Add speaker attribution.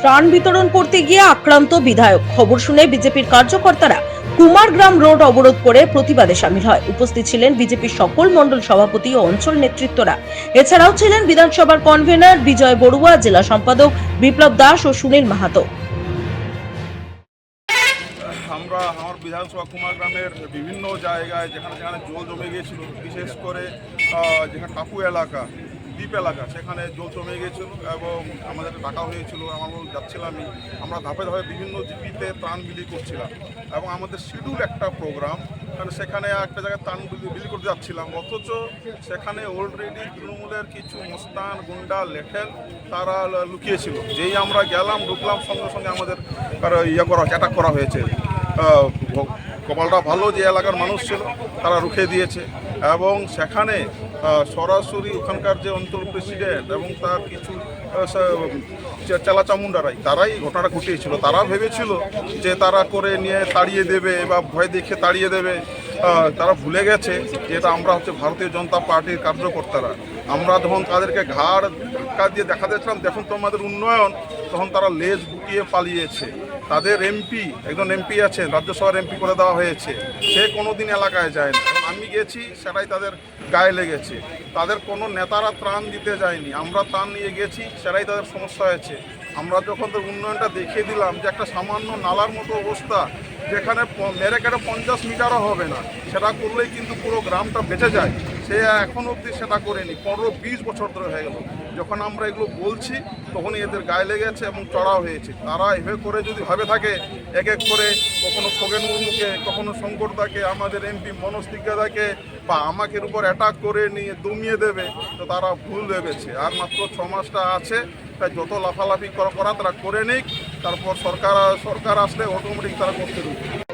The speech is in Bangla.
Speaker 1: ত্রাণ বিতরণ করতে গিয়ে আক্রান্ত বিধায়ক। খবর শুনে বিজেপির কার্যকর্তারা কুমারগ্রাম রোড অবরোধ করে প্রতিবাদে সামিল হয়। উপস্থিত ছিলেন বিজেপির সকল মণ্ডল সভাপতি ও অঞ্চল নেতৃত্বরা। এছাড়াও ছিলেন বিধানসভার কনভেনার বিজয় বড়ুয়া, জেলা সম্পাদক বিপ্লব দাস ও সুনীল মাহাতো।
Speaker 2: আমরা আমার বিধানসভা কুমারগ্রামের বিভিন্ন জায়গায় যেখানে যেখানে জল জমে গিয়েছিল, বিশেষ করে যেখানে টাপু এলাকা দ্বীপ এলাকা, সেখানে জল জমে গিয়েছিল এবং আমাদের ডাকা হয়েছিল, আমরা যাচ্ছিলামই আমরা ধাপে ধাপে বিভিন্ন জিপিতে ত্রাণ বিলি করছিলাম এবং আমাদের শিডিউল একটা প্রোগ্রাম, কারণ সেখানে একটা জায়গায় ত্রাণ বিলি করতে যাচ্ছিলাম, অথচ সেখানে অলরেডি তৃণমূলের কিছু মোস্তান, গুন্ডা, লেঠেল, তারা লুকিয়েছিল, যেই আমরা গেলাম, ঢুকলাম, সঙ্গে সঙ্গে আমাদের ইয়ে করা অ্যাটাক করা হয়েছে। কপালটা ভালো যে এলাকার মানুষ ছিল, তারা রুখে দিয়েছে। এবং সেখানে সরাসরি ওখানকার যে অঞ্চল প্রেসিডেন্ট এবং তার কিছু আহ, চেলা চামুন্ডারাই তারাই ঘটনাটা ঘটিয়েছিল। তারা ভেবেছিল যে তারা করে নিয়ে তাড়িয়ে দেবে বা ভয় দেখে তাড়িয়ে দেবে। তারা ভুলে গেছে যে এটা আমরা হচ্ছে ভারতীয় জনতা পার্টির কার্যকর্তারা। আমরা যখন তাদেরকে ঘাড় ধাক্কা দিয়ে দেখা দিয়েছিলাম দেখুন তোমাদের উন্নয়ন তখন তারা লেজ গুটিয়ে পালিয়েছে। তাদের এমপি একজন এমপি আছেন রাজ্যসভার এমপি করে দেওয়া হয়েছে। সে কোনো দিন এলাকায় যায় না আমি গেছি, সেটাই তাদের গায়ে লেগেছে। তাদের কোনো নেতারা ত্রাণ দিতে যায়নি। আমরা ত্রাণ নিয়ে গেছি, সেটাই তাদের সমস্যা হয়েছে। আমরা যখন তাদের উন্নয়নটা দেখিয়ে দিলাম যে একটা সামান্য নালার মতো অবস্থা, যেখানে মেরে কেটে পঞ্চাশ মিটারও হবে না, সেটা করলেই কিন্তু পুরো গ্রামটা বেঁচে যায়। সে এখন অবধি সেটা করেনি। পনেরো, বিশ বছর ধরে হয়ে গেল। যখন আমরা এগুলো বলছি, তখনই এদের গায়ে লেগেছে এবং চড়াও হয়েছে। তারা এভাবে করে যদি ভাবে থাকে, এক এক করে কখনো খগেন মুর্মুকে, কখনো শঙ্করদাকে, আমাদের এমপি মনোজ দিগ্গাদাকে বা আমাকে উপর অ্যাটাক করে নিয়ে দমিয়ে দেবে, তো তারা ভুল ভেবেছে। আর মাত্র ছ মাসটা আছে, তাই যত লাফালাফি করা করা তারা করে নিক, তারপর সরকার সরকার আসলে অটোমেটিক তারা করতে দেবে